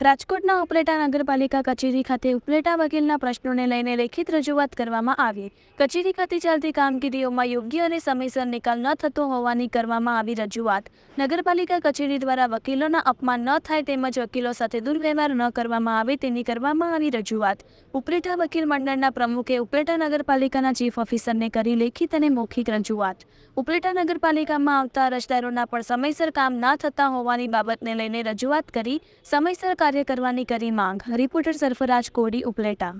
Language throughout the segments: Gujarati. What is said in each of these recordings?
રાજકોટના ઉપલેટા નગરપાલિકા કચેરી ખાતે ઉપલેટા વકીલના પ્રશ્નોને લઈને લેખિત રજૂઆત કરવામાં આવી. કચેરી ખાતે ચાલતી કામગીરીઓમાં યોગ્ય અને સમયસર નિકાલ ન થતો હોવાની કરવામાં આવી રજૂઆત. નગરપાલિકા કચેરી દ્વારા વકીલોના અપમાન ન થાય તેમજ વકીલો સાથે દુર્વ્યવહાર ન કરવામાં આવે તેની કરવામાં આવી રજૂઆત. ઉપલેટા વકીલ મંડળના પ્રમુખે ઉપલેટા નગરપાલિકાના ચીફ ઓફિસરને કરી લેખિત અને મૌખિક રજૂઆત. ઉપલેટા નગરપાલિકામાં આવતા અરજદારોના પણ સમયસર કામ ના થતા હોવાની બાબતને લઈને રજૂઆત કરી સમયસર કાર્ય કરવાની કરી માંગ. રિપોર્ટર સરફરાજ કોડી, ઉપલેટા.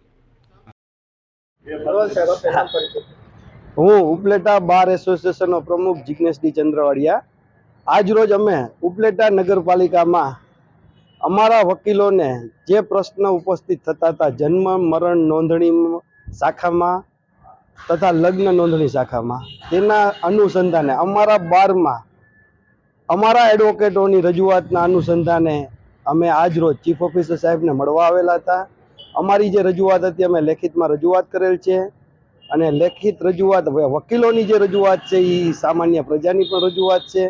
હું ઉપલેટા બાર એસોસિએશનનો પ્રમુખ ડી ચંદ્રવાડિયા. આજરોજ અમે ઉપલેટા નગરપાલિકામાં અમારા વકીલોને જે પ્રશ્ન ઉપસ્થિત થતા હતા, જન્મ, મરણ નોંધણી શાખામાં તથા લગ્ન નોંધણી શાખામાં, તેના અનુસંધાને અમારા બારમાં અમારા એડવોકેટોની રજૂઆતના અનુસંધાને અમે આજ રોજ ચીફ ઓફિસર સાહેબને મળવા આવેલા હતા. અમારી જે રજૂઆત હતી, અમે લેખિતમાં રજૂઆત કરેલ છે. અને લેખિત રજૂઆત વકીલોની જે રજૂઆત છે એ સામાન્ય પ્રજાની પણ રજૂઆત છે.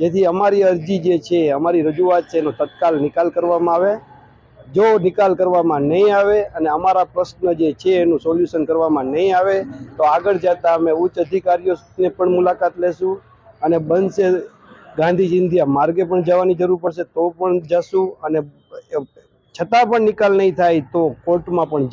જેથી અમારી અરજી જે છે, અમારી રજૂઆત છે, એનો તત્કાલ નિકાલ કરવામાં આવે. જો નિકાલ કરવામાં નહીં આવે અને અમારા પ્રશ્ન જે છે, એનું સોલ્યુશન કરવામાં નહીં આવે, તો આગળ જતાં અમે ઉચ્ચ અધિકારીઓને પણ મુલાકાત લેશું. અને બનશે ગાંધી ચિંધ્યા માર્ગે પણ જવાની જરૂર પડશે, તો પણ જશું અને છતાં પણ નિકાલ નહીં થાય તો કોર્ટમાં પણ